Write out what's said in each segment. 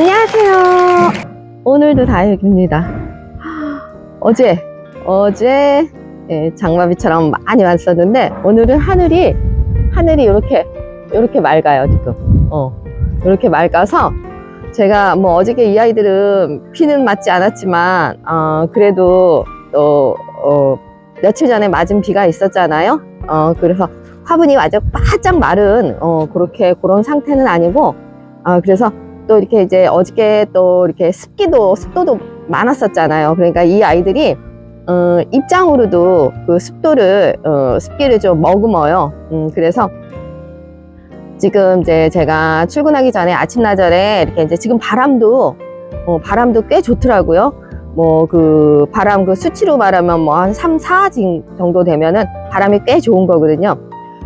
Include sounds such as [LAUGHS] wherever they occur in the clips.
안녕하세요. 오늘도 다육입니다. 어제, 어제 예, 장마비처럼 많이 왔었는데 오늘은 하늘이 하늘이 이렇게 이렇게 맑아요 지금. 어, 이렇게 맑아서 제가 뭐 어저께 이 아이들은 비는 맞지 않았지만 어, 그래도 또 어, 며칠 전에 맞은 비가 있었잖아요. 어, 그래서 화분이 아주 바짝 마른 어, 그렇게 그런 상태는 아니고 아, 그래서 또 이렇게 이제 어저께 또 이렇게 습기도 습도도 많았었잖아요. 그러니까 이 아이들이 어, 입장으로도 그 습도를 어, 습기를 좀 머금어요. 음, 그래서 지금 이제 제가 출근하기 전에 아침나절에 이렇게 이제 지금 바람도 어, 바람도 꽤 좋더라고요. 뭐 그 바람 그 수치로 말하면 뭐 한 3, 4 정도 되면은 바람이 꽤 좋은 거거든요.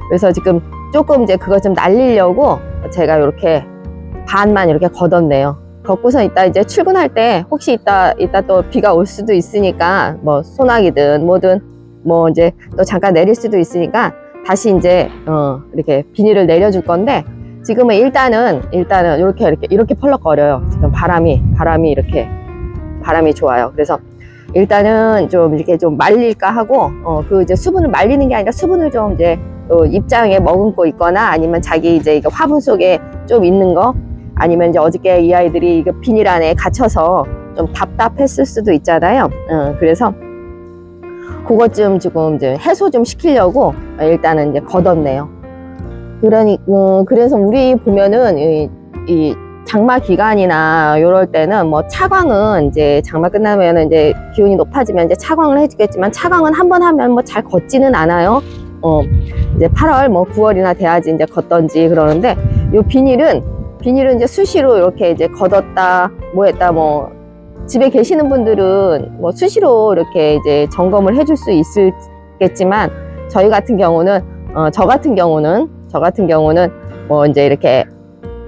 그래서 지금 조금 이제 그거 좀 날리려고 제가 이렇게 반만 이렇게 걷었네요. 걷고서 이따 이제 출근할 때 혹시 이따 이따 또 비가 올 수도 있으니까 뭐 소나기든 뭐든 뭐 이제 또 잠깐 내릴 수도 있으니까 다시 이제 어 이렇게 비닐을 내려줄 건데 지금은 일단은 일단은 이렇게 이렇게 이렇게 펄럭거려요. 지금 바람이 바람이 이렇게 바람이 좋아요. 그래서 일단은 좀 이렇게 좀 말릴까 하고 어 그 이제 수분을 말리는 게 아니라 수분을 좀 이제 또 입장에 머금고 있거나 아니면 자기 이제 화분 속에 좀 있는 거 아니면 이제 어저께 이 아이들이 이거 비닐 안에 갇혀서 좀 답답했을 수도 있잖아요. 어, 그래서 그것 좀 지금 이제 해소 좀 시키려고 일단은 이제 걷었네요. 그러니 어, 그래서 우리 보면은 이, 이 장마 기간이나 이럴 때는 뭐 차광은 이제 장마 끝나면 이제 기온이 높아지면 이제 차광을 해주겠지만 차광은 한 번 하면 뭐 잘 걷지는 않아요. 어, 이제 8월 뭐 9월이나 돼야지 이제 걷던지 그러는데 요 비닐은 비닐은 이제 수시로 이렇게 이제 걷었다 뭐 했다 뭐 집에 계시는 분들은 뭐 수시로 이렇게 이제 점검을 해줄 수 있겠지만 저희 같은 경우는 어, 저 같은 경우는 저 같은 경우는 뭐 이제 이렇게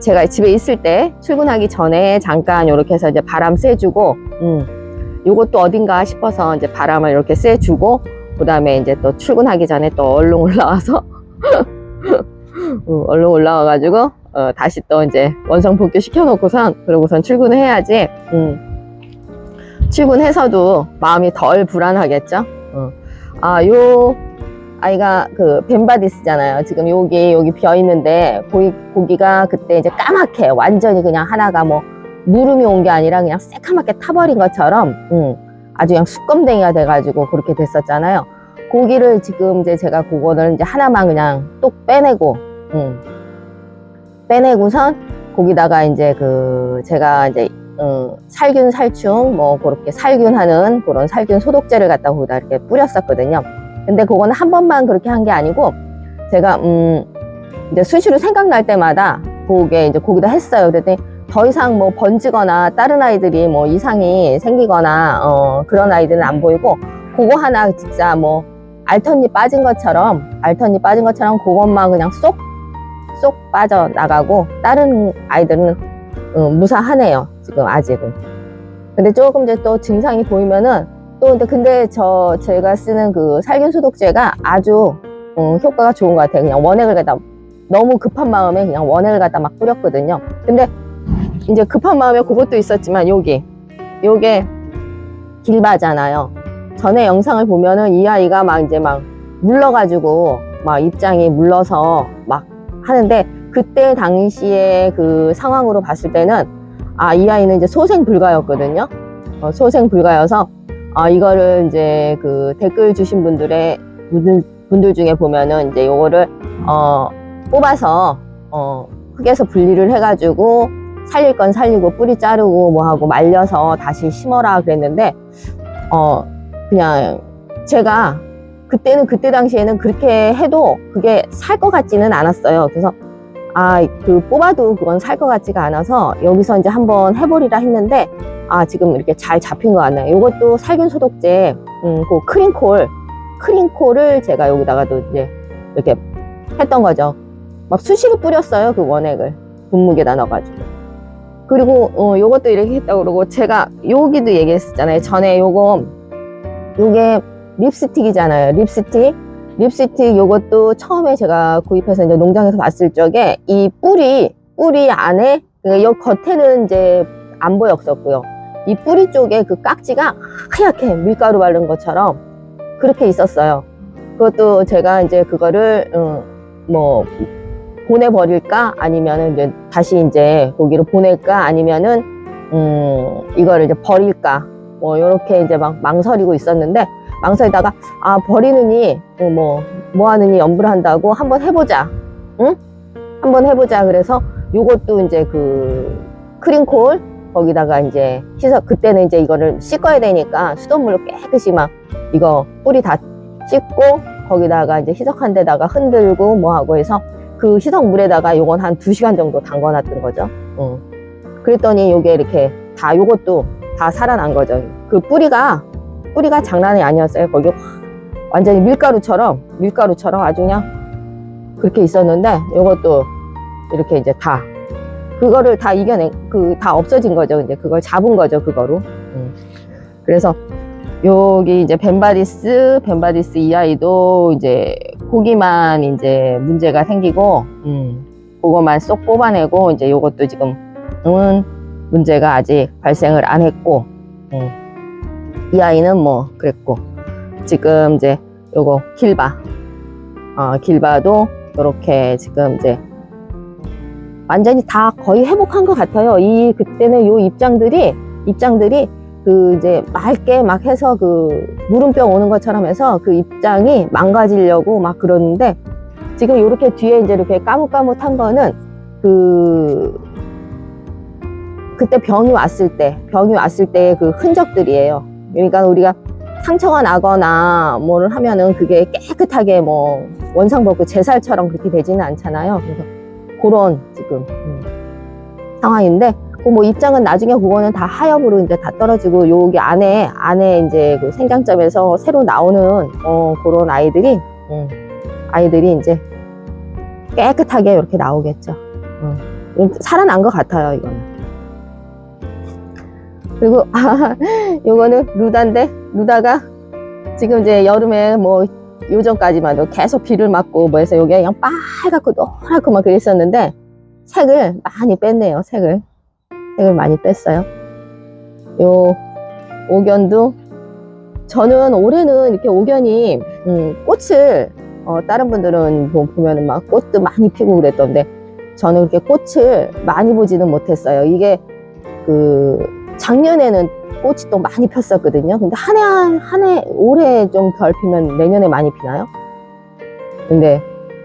제가 집에 있을 때 출근하기 전에 잠깐 이렇게 해서 이제 바람 쐬주고 음 요것도 어딘가 싶어서 이제 바람을 이렇게 쐬주고 그 다음에 이제 또 출근하기 전에 또 얼른 올라와서 [LAUGHS] 음, 얼른 올라와가지고 어, 다시 또 이제 원성 복귀 시켜놓고선 그러고선 출근을 해야지. 음, 출근해서도 마음이 덜 불안하겠죠? 어. 아요 아이가 그 벤바디스잖아요. 지금 여기 여기 비어 있는데 고기, 고기가 그때 이제 까맣게 완전히 그냥 하나가 뭐 무름이 온 게 아니라 그냥 새카맣게 타버린 것처럼 음, 아주 그냥 수검댕이가 돼가지고 그렇게 됐었잖아요. 고기를 지금 이제 제가 그거를 이제 하나만 그냥 똑 빼내고 음, 빼내고선 거기다가 이제 그 제가 이제 어, 살균 살충 뭐 그렇게 살균하는 그런 살균 소독제를 갖다 거기다 이렇게 뿌렸었거든요. 근데 그거는 한 번만 그렇게 한 게 아니고 제가 음 이제 수시로 생각날 때마다 그게 이제 거기다 했어요. 그랬더니 더 이상 뭐 번지거나 다른 아이들이 뭐 이상이 생기거나 어 그런 아이들은 안 보이고 그거 하나 진짜 뭐 알턴니 빠진 것처럼 알턴니 빠진 것처럼 그것만 그냥 쏙 쏙 빠져나가고 다른 아이들은 어, 무사하네요 지금 아직은. 근데 조금 이제 또 증상이 보이면은 또 근데 근데 저 제가 쓰는 그 살균 소독제가 아주 어, 효과가 좋은 것 같아요. 그냥 원액을 갖다 너무 급한 마음에 그냥 원액을 갖다 막 뿌렸거든요. 근데 이제 급한 마음에 그것도 있었지만 여기 요게 길바잖아요. 전에 영상을 보면은 이 아이가 막 이제 막 물러가지고 막 입장이 물러서 막 하는데 그때 당시에 그 상황으로 봤을 때는 아 이 아이는 이제 소생 불가였거든요. 어, 소생 불가여서 아 이거를 이제 그 댓글 주신 분들의 분들, 분들 중에 보면은 이제 요거를 어 뽑아서 어 흙에서 분리를 해가지고 살릴 건 살리고 뿌리 자르고 뭐 하고 말려서 다시 심어라 그랬는데 어 그냥 제가 그때는 그때 당시에는 그렇게 해도 그게 살 것 같지는 않았어요. 그래서 아 그 뽑아도 그건 살 것 같지가 않아서 여기서 이제 한번 해보리라 했는데 아 지금 이렇게 잘 잡힌 것 같네요. 이것도 살균 소독제 음 그 크린콜 크린콜을 제가 여기다가도 이제 이렇게 했던 거죠. 막 수시로 뿌렸어요 그 원액을 분무기에다 넣어가지고. 그리고 어 요것도 이렇게 했다고 그러고 제가 여기도 얘기했었잖아요. 전에 요거 요게 립스틱이잖아요. 립스틱. 립스틱 요것도 처음에 제가 구입해서 이제 농장에서 봤을 적에 이 뿌리, 뿌리 안에 그러니까 이 겉에는 이제 안 보였었고요. 이 뿌리 쪽에 그 깍지가 하얗게 밀가루 바른 것처럼 그렇게 있었어요. 그것도 제가 이제 그거를 음, 뭐 보내버릴까 아니면은 이제 다시 이제 거기로 보낼까 아니면은 음 이거를 이제 버릴까 뭐 이렇게 이제 막 망설이고 있었는데 망설이다가 아 버리느니 어, 뭐 뭐 하느니 염불 한다고 한번 해보자 응 한번 해보자 그래서 요것도 이제 그 크림콜 거기다가 이제 씻어 그때는 이제 이거를 씻어야 되니까 수돗물로 깨끗이 막 이거 뿌리 다 씻고 거기다가 이제 희석한 데다가 흔들고 뭐 하고 해서 그 희석물에다가 요건 한 두시간 정도 담궈 놨던 거죠. 어. 그랬더니 요게 이렇게 다 요것도 다 살아난 거죠. 그 뿌리가 뿌리가 장난이 아니었어요. 거기 확 완전히 밀가루처럼 밀가루처럼 아주 그냥 그렇게 있었는데 요것도 이렇게 이제 다 그거를 다 이겨낸 그 다 없어진 거죠. 이제 그걸 잡은 거죠. 그거로. 음. 그래서 여기 이제 벤바디스, 벤바디스 이 아이도 이제 고기만 이제 문제가 생기고, 음, 그거만 쏙 뽑아내고, 이제 요것도 지금 은 문제가 아직 발생을 안 했고, 음, 이 아이는 뭐 그랬고, 지금 이제 요거 길바, 어, 길바도 이렇게 지금 이제 완전히 다 거의 회복한 것 같아요. 이 그때는 요 입장들이 입장들이 그 이제 맑게 막 해서 그 물음병 오는 것처럼 해서 그 입장이 망가지려고 막 그러는데 지금 이렇게 뒤에 이제 이렇게 까뭇까뭇한 거는 그 그때 병이 왔을 때 병이 왔을 때의 그 흔적들이에요. 그러니까 우리가 상처가 나거나 뭐를 하면은 그게 깨끗하게 뭐 원상 복구 제살처럼 그렇게 되지는 않잖아요. 그래서 그런 지금 음, 상황인데 그 뭐 입장은 나중에 그거는 다 하엽으로 이제 다 떨어지고 여기 안에 안에 이제 그 생장점에서 새로 나오는 어 그런 아이들이 음, 아이들이 이제 깨끗하게 이렇게 나오겠죠. 음, 살아난 것 같아요 이거는. 그리고 아, [LAUGHS] 요거는 루다인데 루다가 지금 이제 여름에 뭐 요전까지만도 계속 비를 맞고 뭐 해서 여기가 그냥 빨갛고 노랗고 막 그랬었는데 색을 많이 뺐네요 색을. 색을 많이 뺐어요. 요 오견도 저는 올해는 이렇게 오견이 음, 꽃을 어, 다른 분들은 보- 보면은 막 꽃도 많이 피고 그랬던데 저는 그렇게 꽃을 많이 보지는 못했어요. 이게 그 작년에는 꽃이 또 많이 폈었거든요. 근데 한 해, 한 해, 올해 좀 덜 피면 내년에 많이 피나요? 근데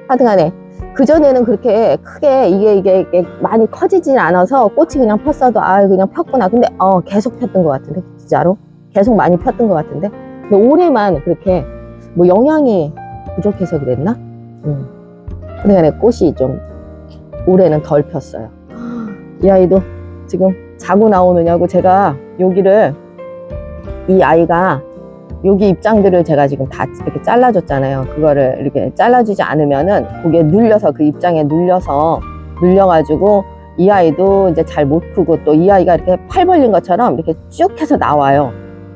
하여튼 간에 그 전에는 그렇게 크게 이게, 이게, 이게 많이 커지진 않아서 꽃이 그냥 폈어도 아, 그냥 폈구나. 근데 어, 계속 폈던 것 같은데, 진짜로. 계속 많이 폈던 것 같은데. 근데 올해만 그렇게 뭐 영양이 부족해서 그랬나? 음. 하여튼 간에 꽃이 좀 올해는 덜 폈어요. 이 아이도 지금 자고 나오느냐고 제가 여기를 이 아이가 여기 입장들을 제가 지금 다 이렇게 잘라줬잖아요. 그거를 이렇게 잘라주지 않으면은 그게 눌려서 그 입장에 눌려서 눌려가지고 이 아이도 이제 잘 못 크고 또 이 아이가 이렇게 팔 벌린 것처럼 이렇게 쭉 해서 나와요.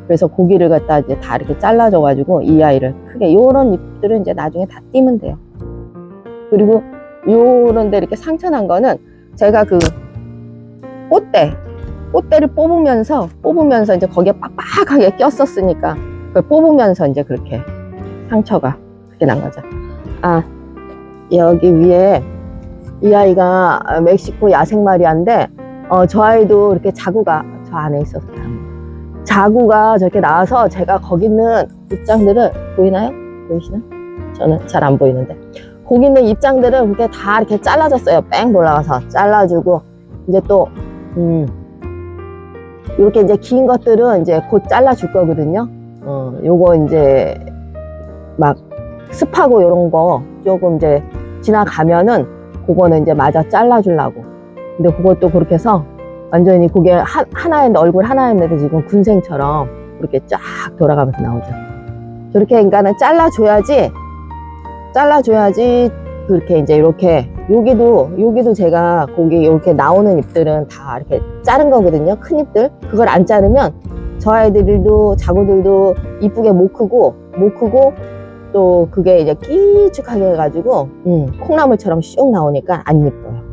그래서 고기를 갖다 이제 다 이렇게 잘라줘가지고 이 아이를 크게 요런 잎들은 이제 나중에 다 띄면 돼요. 그리고 요런데 이렇게 상처 난 거는 제가 그 꽃대 꽃대를 뽑으면서 뽑으면서 이제 거기에 빡빡하게 꼈었으니까 그걸 뽑으면서 이제 그렇게 상처가 그렇게 난 거죠. 아 여기 위에 이 아이가 멕시코 야생 마리아인데 어, 저 아이도 이렇게 자구가 저 안에 있었어요. 자구가 저렇게 나와서 제가 거기 있는 입장들을 보이나요? 보이시나? 저는 잘 안 보이는데 거기 있는 입장들을 그렇게 다 이렇게 잘라줬어요. 뺑 돌아가서 잘라주고 이제 또 음, 이렇게 이제 긴 것들은 이제 곧 잘라줄 거거든요. 어, 요거 이제 막 습하고 이런 거 조금 이제 지나가면은 그거는 이제 마저 잘라주려고. 근데 그것도 그렇게 해서 완전히 그게 하, 하나의 얼굴 하나였는데 지금 군생처럼 그렇게 쫙 돌아가면서 나오죠. 저렇게 그러니까는 잘라줘야지, 잘라줘야지 그렇게 이제 이렇게 여기도 여기도 제가 거기 이렇게 나오는 잎들은 다 이렇게 자른 거거든요. 큰 잎들. 그걸 안 자르면 저 아이들도 자구들도 이쁘게 못 크고 못 크고 또 그게 이제 끼쭉하게 해가지고 음, 콩나물처럼 슉 나오니까 안 이뻐요.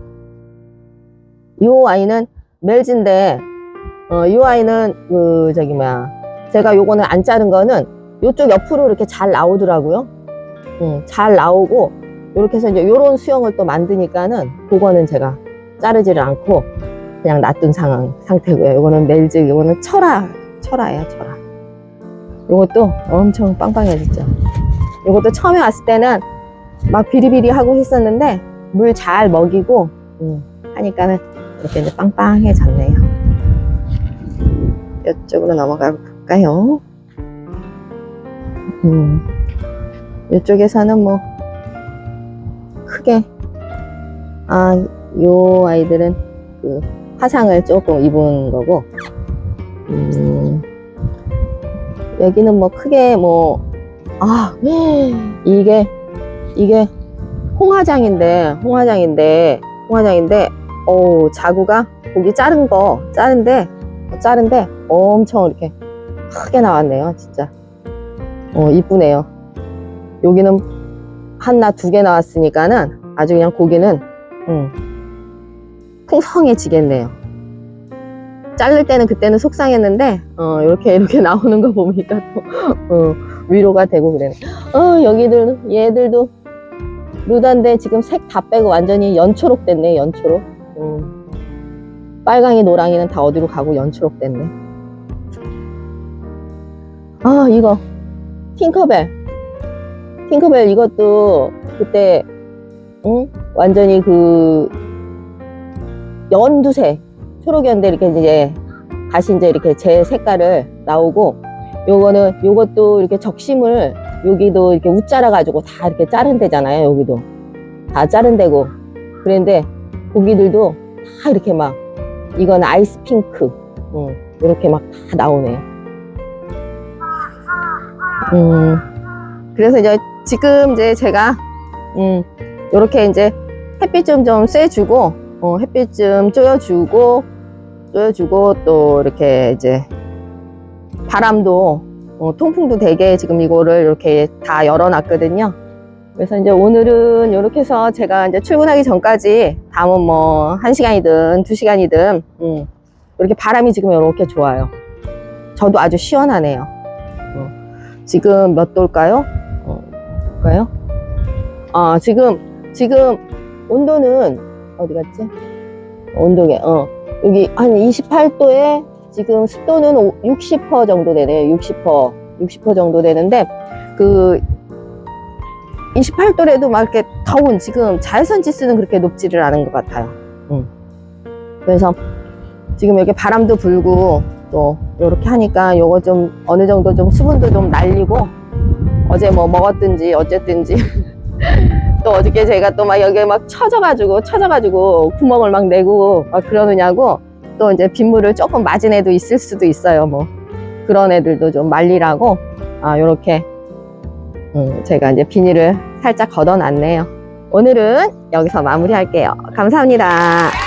요 아이는 멜진데 어, 이 아이는 그 저기 뭐야. 제가 요거는 안 자른 거는 요쪽 옆으로 이렇게 잘 나오더라고요. 음, 잘 나오고 이렇게 해서 이제 요런 수영을 또 만드니까는 그거는 제가 자르지를 않고 그냥 놔둔 상황 상태고요. 요거는 멜즈, 요거는 철화, 철화예요, 철화. 요것도 엄청 빵빵해졌죠. 요것도 처음에 왔을 때는 막 비리비리 하고 했었는데 물 잘 먹이고 음, 하니까는 이렇게 이제 빵빵해졌네요. 이쪽으로 넘어가 볼까요? 음, 이쪽에서는 뭐 크게. 아, 요 아이들은 그 화상을 조금 입은 거고. 음, 여기는 뭐 크게 뭐 아, 이게 이게 홍화장인데 홍화장인데 홍화장인데 어 자구가 고기 자른 거 자른데 자른데 엄청 이렇게 크게 나왔네요 진짜. 어 이쁘네요. 여기는 하나 두 개 나왔으니까는 아주 그냥 고기는 음, 풍성해지겠네요. 자를 때는 그때는 속상했는데 어 이렇게 이렇게 [LAUGHS] 나오는 거 보니까 또 어, 위로가 되고 그래요. 어 여기들 얘들도 루다인데 지금 색 다 빼고 완전히 연초록 됐네 연초록. 음. 빨강이 노랑이는 다 어디로 가고 연초록 됐네. 아 이거 팅커벨 팅커벨 이것도 그때 응? 완전히 그 연두색 초록이었는데 이렇게 이제 다시 이제 이렇게 제 색깔을 나오고 요거는 요것도 이렇게 적심을 여기도 이렇게 웃자라 가지고 다 이렇게 자른 데잖아요 여기도. 다 자른 데고. 그런데 고기들도 다 이렇게 막 이건 아이스 핑크. 음, 이렇게 막 다 나오네요 음, 그래서 이제 지금 이제 제가 음, 이렇게 이제 햇빛 좀 좀 쐬주고 어, 햇빛 좀 쪼여주고 쪼여주고 또 이렇게 이제 바람도 어, 통풍도 되게 지금 이거를 이렇게 다 열어놨거든요. 그래서 이제 오늘은 이렇게 해서 제가 이제 출근하기 전까지 다음은 뭐한 시간이든 두 시간이든 음, 이렇게 바람이 지금 이렇게 좋아요. 저도 아주 시원하네요. 어, 지금 몇 도일까요? 어, 볼까요? 아 지금 지금 온도는 어디 갔지? 온도계 어 여기 한 28도에 지금 습도는 60% 정도 되네요. 60% 60% 정도 되는데 그 28도래도 막 이렇게 더운 지금 자외선 지수는 그렇게 높지를 않은 것 같아요. 음. 그래서 지금 여기 바람도 불고 또 이렇게 하니까 요거 좀 어느 정도 좀 수분도 좀 날리고 어제 뭐 먹었든지 어쨌든지. [LAUGHS] 또 어저께 제가 또 막 여기에 막 쳐져가지고 쳐져가지고 구멍을 막 내고 막 그러느냐고 또 이제 빗물을 조금 맞은 애도 있을 수도 있어요 뭐. 그런 애들도 좀 말리라고. 아 요렇게. 음, 제가 이제 비닐을 살짝 걷어 놨네요. 오늘은 여기서 마무리 할게요. 감사합니다